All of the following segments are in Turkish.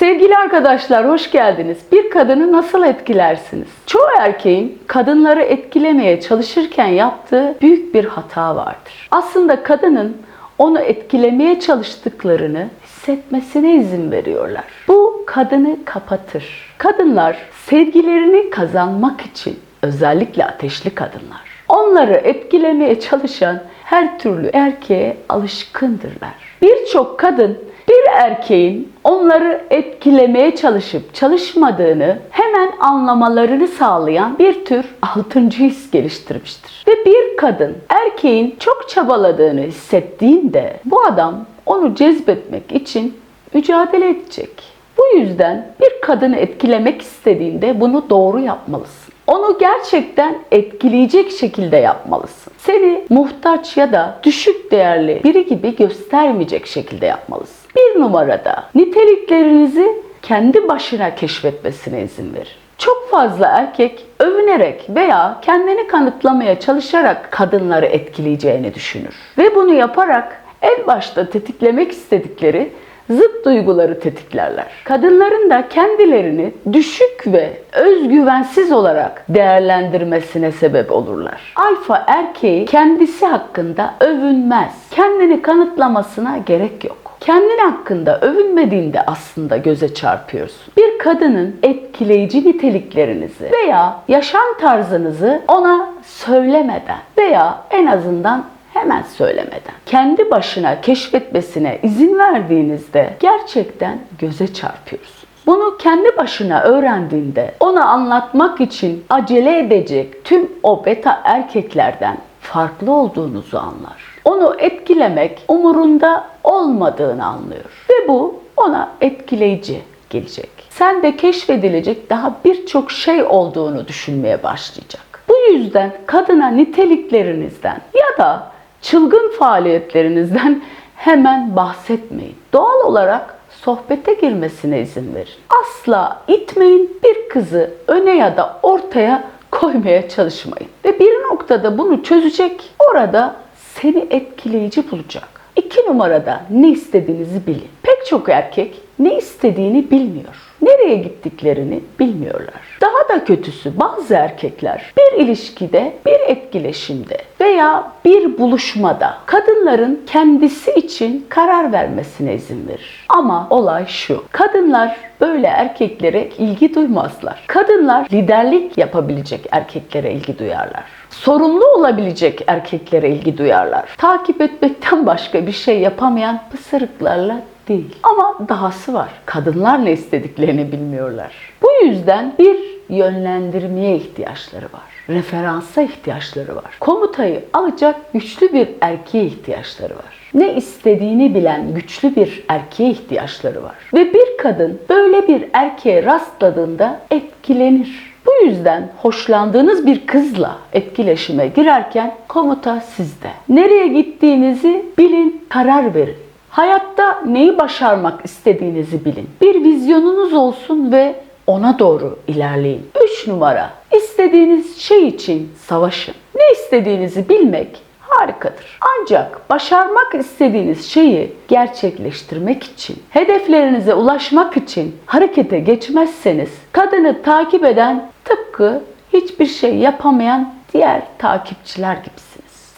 Sevgili arkadaşlar hoş geldiniz. Bir kadını nasıl etkilersiniz? Çoğu erkeğin kadınları etkilemeye çalışırken yaptığı büyük bir hata vardır. Aslında kadının onu etkilemeye çalıştıklarını hissetmesine izin veriyorlar. Bu kadını kapatır. Kadınlar sevgilerini kazanmak için özellikle ateşli kadınlar onları etkilemeye çalışan her türlü erkeğe alışkındırlar. Birçok kadın erkeğin onları etkilemeye çalışıp çalışmadığını hemen anlamalarını sağlayan bir tür altıncı his geliştirmiştir. Ve bir kadın erkeğin çok çabaladığını hissettiğinde bu adam onu cezbetmek için mücadele edecek. Bu yüzden bir kadını etkilemek istediğinde bunu doğru yapmalısın. Onu gerçekten etkileyecek şekilde yapmalısın. Seni muhtaç ya da düşük değerli biri gibi göstermeyecek şekilde yapmalısın. Bir numarada niteliklerinizi kendi başına keşfetmesine izin verin. Çok fazla erkek övünerek veya kendini kanıtlamaya çalışarak kadınları etkileyeceğini düşünür. Ve bunu yaparak en başta tetiklemek istedikleri zıt duyguları tetiklerler. Kadınların da kendilerini düşük ve özgüvensiz olarak değerlendirmesine sebep olurlar. Alfa erkeği kendisi hakkında övünmez. Kendini kanıtlamasına gerek yok. Kendin hakkında övünmediğinde aslında göze çarpıyorsun. Bir kadının etkileyici niteliklerinizi veya yaşam tarzınızı ona söylemeden veya en azından hemen söylemeden kendi başına keşfetmesine izin verdiğinizde gerçekten göze çarpıyorsun. Bunu kendi başına öğrendiğinde ona anlatmak için acele edecek tüm o beta erkeklerden farklı olduğunuzu anlar. Onu etkilemek umurunda olmadığını anlıyor ve bu ona etkileyici gelecek. Sen de keşfedilecek daha birçok şey olduğunu düşünmeye başlayacak. Bu yüzden kadına niteliklerinizden ya da çılgın faaliyetlerinizden hemen bahsetmeyin. Doğal olarak sohbete girmesine izin verin. Asla itmeyin bir kızı öne ya da ortaya koymaya çalışmayın. Ve bir noktada bunu çözecek, orada seni etkileyici bulacak. İki numarada ne istediğinizi bilin. Pek çok erkek ne istediğini bilmiyor. Nereye gittiklerini bilmiyorlar. Daha da kötüsü bazı erkekler bir ilişkide, bir etkileşimde veya bir buluşmada kadınların kendisi için karar vermesine izin verir. Ama olay şu. Kadınlar böyle erkeklere ilgi duymazlar. Kadınlar liderlik yapabilecek erkeklere ilgi duyarlar. Sorumlu olabilecek erkeklere ilgi duyarlar. Takip etmekten başka bir şey yapamayan pısırıklarla değil. Ama dahası var. Kadınlar ne istediklerini bilmiyorlar. Bu yüzden bir yönlendirmeye ihtiyaçları var. Referansa ihtiyaçları var. Komutayı alacak güçlü bir erkeğe ihtiyaçları var. Ne istediğini bilen güçlü bir erkeğe ihtiyaçları var. Ve bir kadın böyle bir erkeğe rastladığında etkilenir. Bu yüzden hoşlandığınız bir kızla etkileşime girerken komuta sizde. Nereye gittiğinizi bilin, karar verin. Hayatta neyi başarmak istediğinizi bilin. Bir vizyonunuz olsun ve ona doğru ilerleyin. 3 numara. İstediğiniz şey için savaşın. Ne istediğinizi bilmek harikadır. Ancak başarmak istediğiniz şeyi gerçekleştirmek için, hedeflerinize ulaşmak için harekete geçmezseniz kadını takip eden tıpkı hiçbir şey yapamayan diğer takipçiler gibisiniz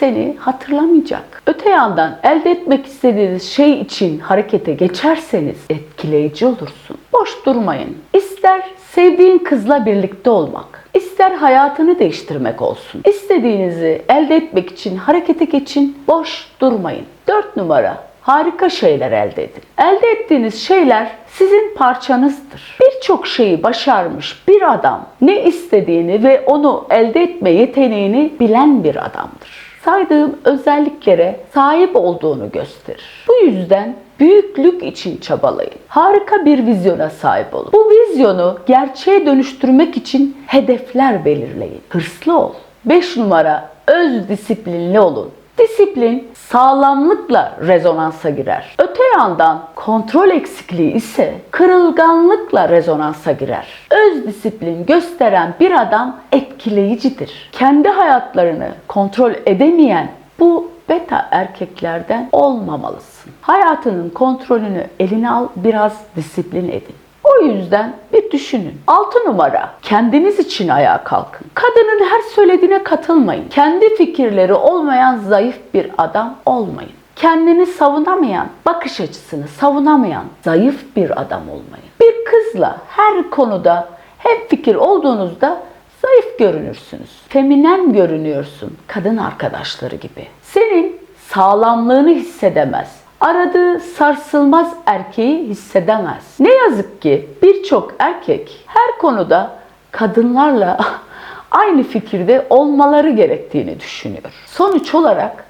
seni hatırlamayacak. Öte yandan elde etmek istediğiniz şey için harekete geçerseniz etkileyici olursun. Boş durmayın. İster sevdiğin kızla birlikte olmak, ister hayatını değiştirmek olsun. İstediğinizi elde etmek için harekete geçin, boş durmayın. 4 numara harika şeyler elde edin. Elde ettiğiniz şeyler sizin parçanızdır. Birçok şeyi başarmış bir adam ne istediğini ve onu elde etme yeteneğini bilen bir adamdır saydığım özelliklere sahip olduğunu gösterir. Bu yüzden büyüklük için çabalayın. Harika bir vizyona sahip olun. Bu vizyonu gerçeğe dönüştürmek için hedefler belirleyin. Hırslı ol. 5 numara öz disiplinli olun. Disiplin sağlamlıkla rezonansa girer. Öte yandan kontrol eksikliği ise kırılganlıkla rezonansa girer. Öz disiplin gösteren bir adam etkileyicidir. Kendi hayatlarını kontrol edemeyen bu beta erkeklerden olmamalısın. Hayatının kontrolünü eline al, biraz disiplin edin. O yüzden bir düşünün. 6 numara. Kendiniz için ayağa kalkın. Kadının her söylediğine katılmayın. Kendi fikirleri olmayan zayıf bir adam olmayın. Kendini savunamayan, bakış açısını savunamayan zayıf bir adam olmayın. Bir kızla her konuda hem fikir olduğunuzda zayıf görünürsünüz. Feminen görünüyorsun kadın arkadaşları gibi. Senin sağlamlığını hissedemez. Aradığı sarsılmaz erkeği hissedemez. Ne yazık ki birçok erkek her konuda kadınlarla aynı fikirde olmaları gerektiğini düşünüyor. Sonuç olarak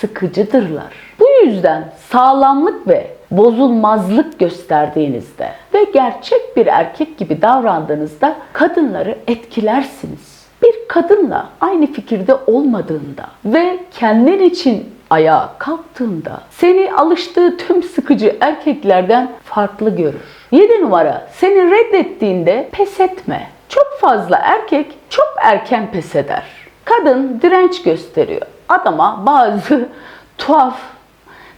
sıkıcıdırlar. Bu yüzden sağlamlık ve bozulmazlık gösterdiğinizde ve gerçek bir erkek gibi davrandığınızda kadınları etkilersiniz. Bir kadınla aynı fikirde olmadığında ve kendin için ayağa kalktığında seni alıştığı tüm sıkıcı erkeklerden farklı görür. 7 numara seni reddettiğinde pes etme. Çok fazla erkek çok erken pes eder. Kadın direnç gösteriyor. Adama bazı tuhaf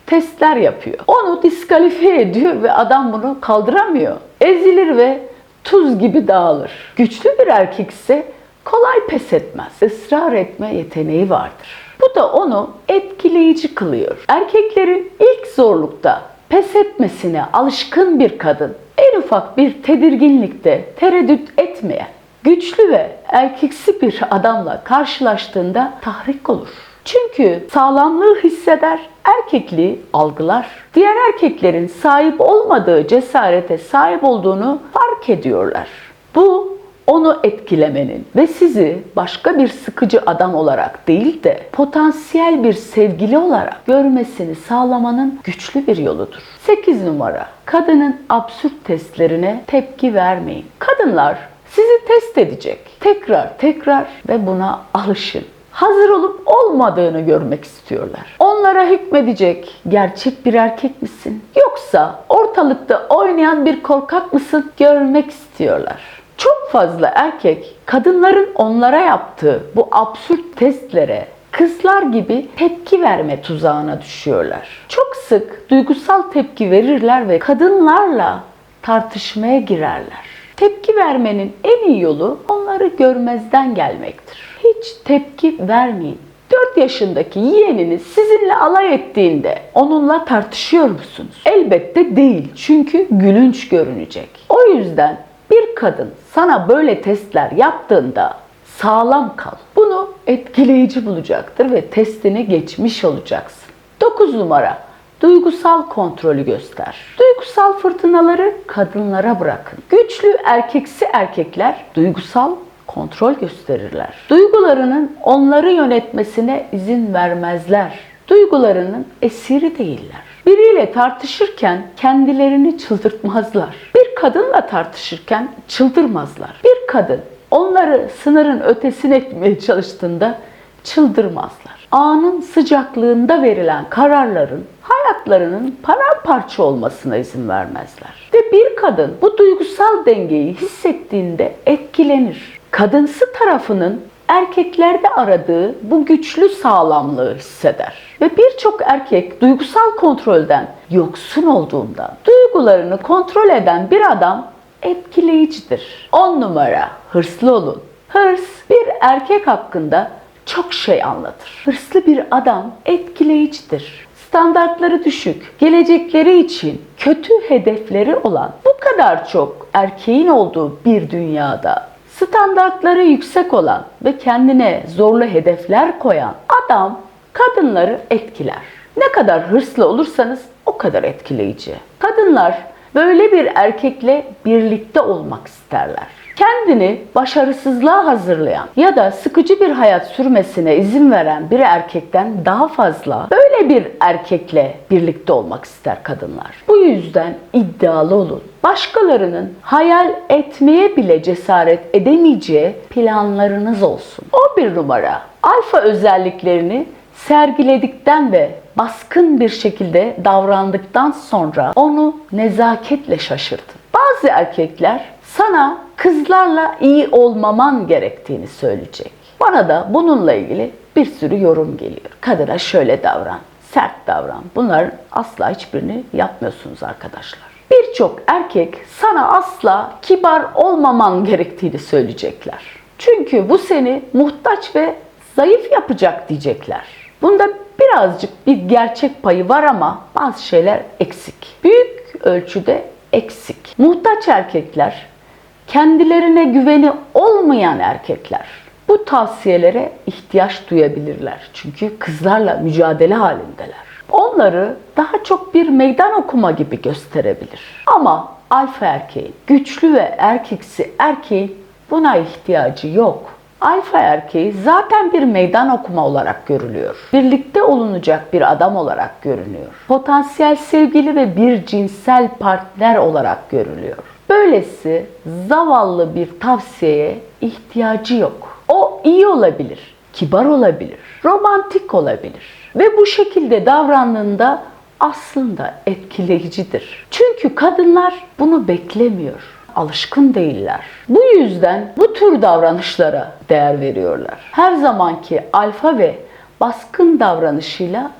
testler yapıyor. Onu diskalifiye ediyor ve adam bunu kaldıramıyor. Ezilir ve tuz gibi dağılır. Güçlü bir erkek ise kolay pes etmez. Israr etme yeteneği vardır. Bu da onu etkileyici kılıyor. Erkeklerin ilk zorlukta pes etmesine alışkın bir kadın en ufak bir tedirginlikte tereddüt etmeyen, güçlü ve erkeksi bir adamla karşılaştığında tahrik olur. Çünkü sağlamlığı hisseder, erkekliği algılar. Diğer erkeklerin sahip olmadığı cesarete sahip olduğunu fark ediyorlar. Bu onu etkilemenin ve sizi başka bir sıkıcı adam olarak değil de potansiyel bir sevgili olarak görmesini sağlamanın güçlü bir yoludur. 8 numara. Kadının absürt testlerine tepki vermeyin. Kadınlar sizi test edecek. Tekrar tekrar ve buna alışın hazır olup olmadığını görmek istiyorlar. Onlara hükmedecek gerçek bir erkek misin? Yoksa ortalıkta oynayan bir korkak mısın? Görmek istiyorlar. Çok fazla erkek kadınların onlara yaptığı bu absürt testlere kızlar gibi tepki verme tuzağına düşüyorlar. Çok sık duygusal tepki verirler ve kadınlarla tartışmaya girerler. Tepki vermenin en iyi yolu onları görmezden gelmektir. Hiç tepki vermeyin. 4 yaşındaki yeğeniniz sizinle alay ettiğinde onunla tartışıyor musunuz? Elbette değil. Çünkü gülünç görünecek. O yüzden bir kadın sana böyle testler yaptığında sağlam kal. Bunu etkileyici bulacaktır ve testini geçmiş olacaksın. 9 numara duygusal kontrolü göster. Duygusal fırtınaları kadınlara bırakın. Güçlü erkeksi erkekler duygusal kontrol gösterirler. Duygularının onları yönetmesine izin vermezler. Duygularının esiri değiller. Biriyle tartışırken kendilerini çıldırtmazlar. Bir kadınla tartışırken çıldırmazlar. Bir kadın onları sınırın ötesine etmeye çalıştığında çıldırmazlar. Anın sıcaklığında verilen kararların hayatlarının paramparça olmasına izin vermezler. Ve bir kadın bu duygusal dengeyi hissettiğinde etkilenir. Kadınsı tarafının erkeklerde aradığı bu güçlü sağlamlığı hisseder. Ve birçok erkek duygusal kontrolden yoksun olduğunda duygularını kontrol eden bir adam etkileyicidir. 10 numara hırslı olun. Hırs bir erkek hakkında çok şey anlatır. Hırslı bir adam etkileyicidir. Standartları düşük, gelecekleri için kötü hedefleri olan bu kadar çok erkeğin olduğu bir dünyada standartları yüksek olan ve kendine zorlu hedefler koyan adam kadınları etkiler. Ne kadar hırslı olursanız o kadar etkileyici. Kadınlar böyle bir erkekle birlikte olmak isterler kendini başarısızlığa hazırlayan ya da sıkıcı bir hayat sürmesine izin veren bir erkekten daha fazla böyle bir erkekle birlikte olmak ister kadınlar. Bu yüzden iddialı olun. Başkalarının hayal etmeye bile cesaret edemeyeceği planlarınız olsun. 11 numara alfa özelliklerini sergiledikten ve baskın bir şekilde davrandıktan sonra onu nezaketle şaşırtın. Bazı erkekler sana kızlarla iyi olmaman gerektiğini söyleyecek. Bana da bununla ilgili bir sürü yorum geliyor. Kadına şöyle davran, sert davran. Bunlar asla hiçbirini yapmıyorsunuz arkadaşlar. Bir Birçok erkek sana asla kibar olmaman gerektiğini söyleyecekler. Çünkü bu seni muhtaç ve zayıf yapacak diyecekler. Bunda birazcık bir gerçek payı var ama bazı şeyler eksik. Büyük ölçüde eksik. Muhtaç erkekler, kendilerine güveni olmayan erkekler bu tavsiyelere ihtiyaç duyabilirler. Çünkü kızlarla mücadele halindeler. Onları daha çok bir meydan okuma gibi gösterebilir. Ama alfa erkeğin, güçlü ve erkeksi erkeğin buna ihtiyacı yok. Alfa erkeği zaten bir meydan okuma olarak görülüyor. Birlikte olunacak bir adam olarak görünüyor. Potansiyel sevgili ve bir cinsel partner olarak görülüyor. Böylesi zavallı bir tavsiyeye ihtiyacı yok. O iyi olabilir, kibar olabilir, romantik olabilir ve bu şekilde davrandığında aslında etkileyicidir. Çünkü kadınlar bunu beklemiyor alışkın değiller. Bu yüzden bu tür davranışlara değer veriyorlar. Her zamanki alfa ve baskın davranışıyla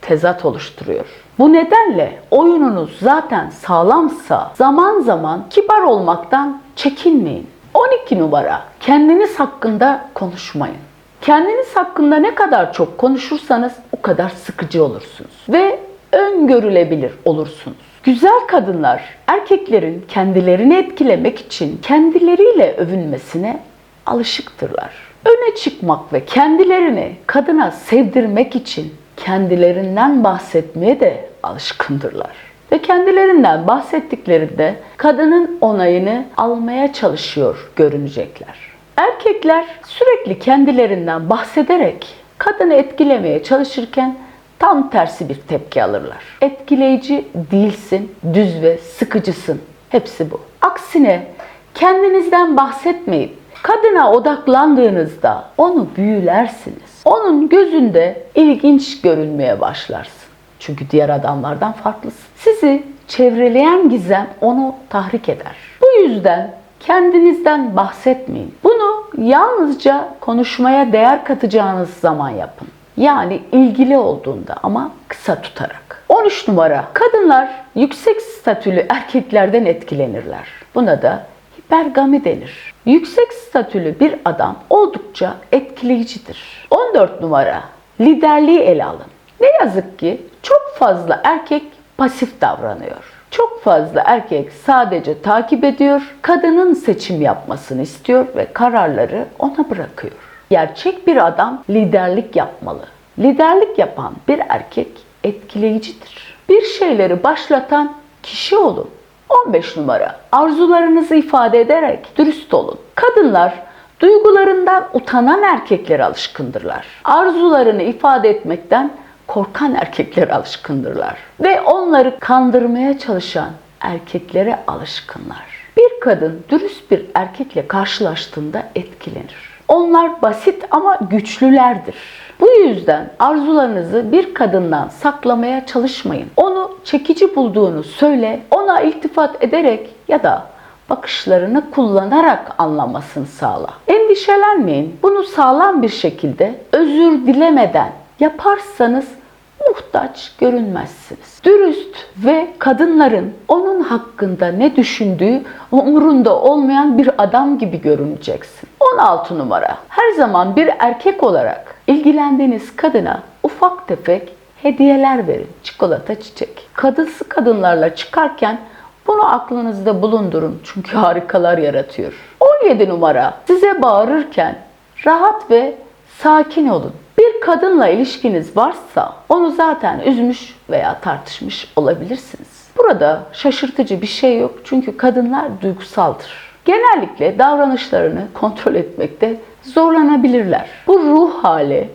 tezat oluşturuyor. Bu nedenle oyununuz zaten sağlamsa zaman zaman kibar olmaktan çekinmeyin. 12 numara kendiniz hakkında konuşmayın. Kendiniz hakkında ne kadar çok konuşursanız o kadar sıkıcı olursunuz ve öngörülebilir olursunuz. Güzel kadınlar erkeklerin kendilerini etkilemek için kendileriyle övünmesine alışıktırlar. Öne çıkmak ve kendilerini kadına sevdirmek için kendilerinden bahsetmeye de alışkındırlar. Ve kendilerinden bahsettiklerinde kadının onayını almaya çalışıyor görünecekler. Erkekler sürekli kendilerinden bahsederek kadını etkilemeye çalışırken tam tersi bir tepki alırlar. Etkileyici değilsin, düz ve sıkıcısın. Hepsi bu. Aksine kendinizden bahsetmeyip kadına odaklandığınızda onu büyülersiniz. Onun gözünde ilginç görünmeye başlarsın. Çünkü diğer adamlardan farklısın. Sizi çevreleyen gizem onu tahrik eder. Bu yüzden kendinizden bahsetmeyin. Bunu yalnızca konuşmaya değer katacağınız zaman yapın. Yani ilgili olduğunda ama kısa tutarak. 13 numara. Kadınlar yüksek statülü erkeklerden etkilenirler. Buna da hipergami denir. Yüksek statülü bir adam oldukça etkileyicidir. 14 numara. Liderliği ele alın. Ne yazık ki çok fazla erkek pasif davranıyor. Çok fazla erkek sadece takip ediyor, kadının seçim yapmasını istiyor ve kararları ona bırakıyor. Gerçek bir adam liderlik yapmalı. Liderlik yapan bir erkek etkileyicidir. Bir şeyleri başlatan kişi olun. 15 numara. Arzularınızı ifade ederek dürüst olun. Kadınlar duygularından utanan erkeklere alışkındırlar. Arzularını ifade etmekten korkan erkeklere alışkındırlar. Ve onları kandırmaya çalışan erkeklere alışkınlar. Bir kadın dürüst bir erkekle karşılaştığında etkilenir. Onlar basit ama güçlülerdir. Bu yüzden arzularınızı bir kadından saklamaya çalışmayın. Onu çekici bulduğunu söyle, ona iltifat ederek ya da bakışlarını kullanarak anlamasını sağla. Endişelenmeyin. Bunu sağlam bir şekilde özür dilemeden yaparsanız muhtaç görünmezsiniz. Dürüst ve kadınların onun hakkında ne düşündüğü umurunda olmayan bir adam gibi görüneceksin. 16 numara. Her zaman bir erkek olarak ilgilendiğiniz kadına ufak tefek hediyeler verin. Çikolata, çiçek. Kadınsı kadınlarla çıkarken bunu aklınızda bulundurun çünkü harikalar yaratıyor. 17 numara. Size bağırırken rahat ve sakin olun. Bir kadınla ilişkiniz varsa onu zaten üzmüş veya tartışmış olabilirsiniz. Burada şaşırtıcı bir şey yok çünkü kadınlar duygusaldır. Genellikle davranışlarını kontrol etmekte zorlanabilirler. Bu ruh hali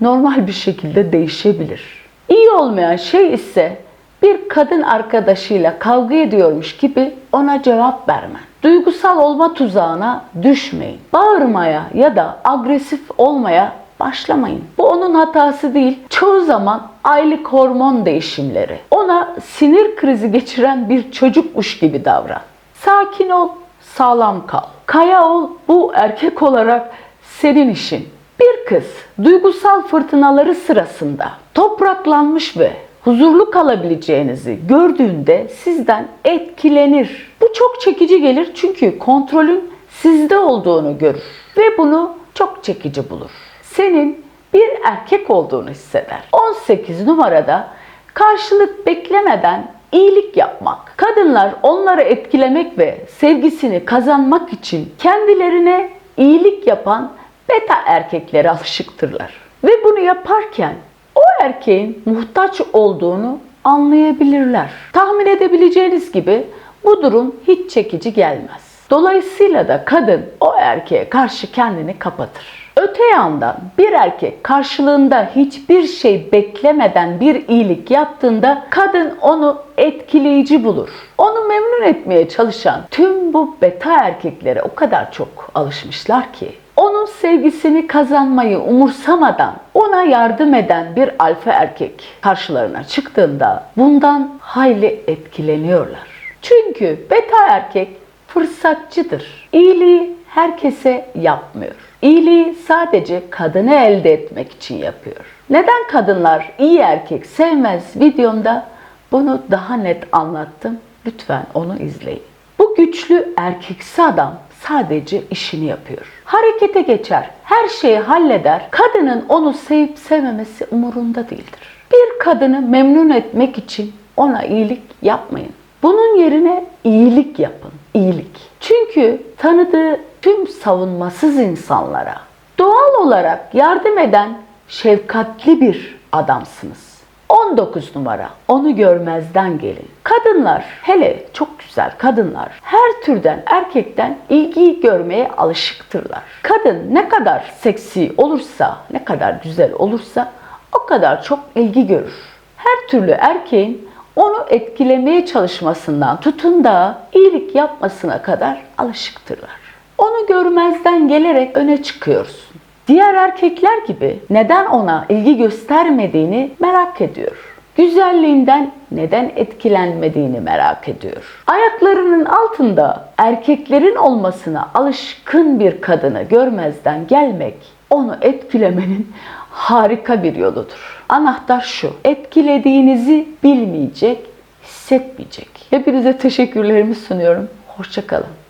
normal bir şekilde değişebilir. İyi olmayan şey ise bir kadın arkadaşıyla kavga ediyormuş gibi ona cevap vermen. Duygusal olma tuzağına düşmeyin. Bağırmaya ya da agresif olmaya başlamayın. Bu onun hatası değil. Çoğu zaman aylık hormon değişimleri. Ona sinir krizi geçiren bir çocukmuş gibi davran. Sakin ol, sağlam kal. Kaya ol, bu erkek olarak senin işin. Bir kız duygusal fırtınaları sırasında topraklanmış ve huzurlu kalabileceğinizi gördüğünde sizden etkilenir. Bu çok çekici gelir çünkü kontrolün sizde olduğunu görür ve bunu çok çekici bulur. Senin bir erkek olduğunu hisseder. 18 numarada karşılık beklemeden iyilik yapmak. Kadınlar onları etkilemek ve sevgisini kazanmak için kendilerine iyilik yapan beta erkeklere alışıktırlar. Ve bunu yaparken o erkeğin muhtaç olduğunu anlayabilirler. Tahmin edebileceğiniz gibi bu durum hiç çekici gelmez. Dolayısıyla da kadın o erkeğe karşı kendini kapatır. Öte yandan bir erkek karşılığında hiçbir şey beklemeden bir iyilik yaptığında kadın onu etkileyici bulur. Onu memnun etmeye çalışan tüm bu beta erkeklere o kadar çok alışmışlar ki onun sevgisini kazanmayı umursamadan ona yardım eden bir alfa erkek karşılarına çıktığında bundan hayli etkileniyorlar. Çünkü beta erkek fırsatçıdır. İyiliği herkese yapmıyor. İyiliği sadece kadını elde etmek için yapıyor. Neden kadınlar iyi erkek sevmez videomda bunu daha net anlattım. Lütfen onu izleyin. Bu güçlü erkeksi adam sadece işini yapıyor. Harekete geçer, her şeyi halleder. Kadının onu sevip sevmemesi umurunda değildir. Bir kadını memnun etmek için ona iyilik yapmayın. Bunun yerine iyilik yapın. İyilik. Çünkü tanıdığı tüm savunmasız insanlara doğal olarak yardım eden şefkatli bir adamsınız. 19 numara. Onu görmezden gelin. Kadınlar, hele çok güzel kadınlar her türden erkekten ilgiyi görmeye alışıktırlar. Kadın ne kadar seksi olursa, ne kadar güzel olursa o kadar çok ilgi görür. Her türlü erkeğin onu etkilemeye çalışmasından tutun da iyilik yapmasına kadar alışıktırlar. Onu görmezden gelerek öne çıkıyorsun. Diğer erkekler gibi neden ona ilgi göstermediğini merak ediyor. Güzelliğinden neden etkilenmediğini merak ediyor. Ayaklarının altında erkeklerin olmasına alışkın bir kadını görmezden gelmek onu etkilemenin harika bir yoludur. Anahtar şu. Etkilediğinizi bilmeyecek, hissetmeyecek. Hepinize teşekkürlerimi sunuyorum. Hoşçakalın.